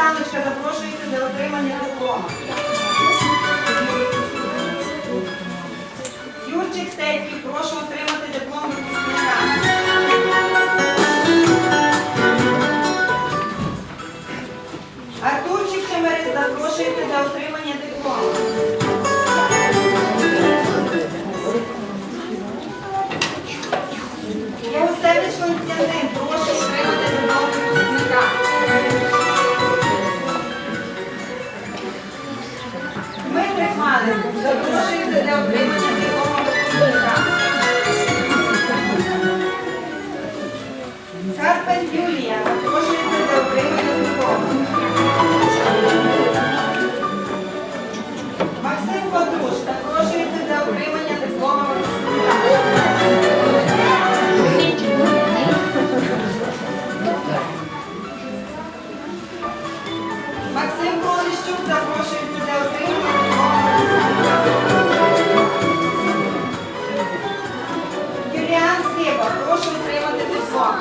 запрошується для отримання диплома. Юрчик Стецький, прошу отримати диплом випускника. Артурчик Чемерець запрошується для отримання диплому. Євсевич Константин, прошу Малик, запрошується для отримання випускника. Прошу отримати диплом.